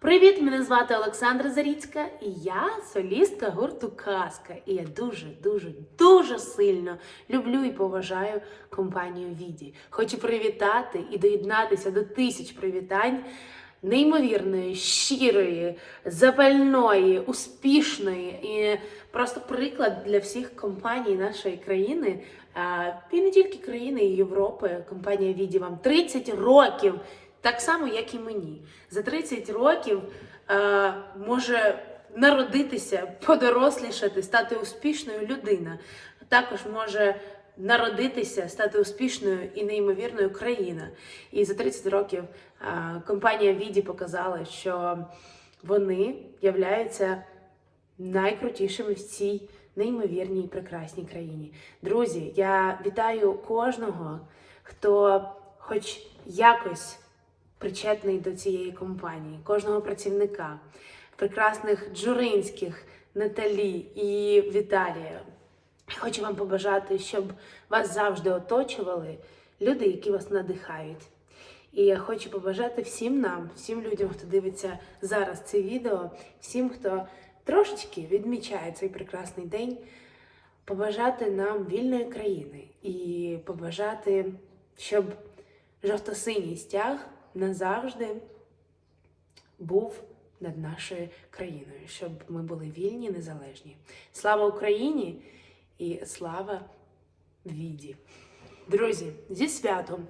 Привіт! Мене звати Олександра Заріцька, і я солістка гурту Казка. І я дуже, дуже, дуже сильно люблю і поважаю компанію Віді. Хочу привітати і доєднатися до тисяч привітань неймовірної, щирої, запальної, успішної і просто приклад для всіх компаній нашої країни. І не тільки країни, і Європи. Компанія Віді вам 30 років. Так само, як і мені. За 30 років е, може народитися, подорослішати, стати успішною людина. Також може народитися, стати успішною і неймовірною країна. І за 30 років е, компанія Віді показала, що вони являються найкрутішими в цій неймовірній і прекрасній країні. Друзі, я вітаю кожного, хто хоч якось причетний до цієї компанії, кожного працівника, прекрасних Джуринських, Наталі і Віталія. Я Хочу вам побажати, щоб вас завжди оточували люди, які вас надихають. І я хочу побажати всім нам, всім людям, хто дивиться зараз це відео, всім, хто трошечки відмічає цей прекрасний день, побажати нам вільної країни і побажати, щоб жовто-синій стяг назавжди був над нашою країною, щоб ми були вільні, незалежні. Слава Україні і слава Віді! Друзі, зі святом!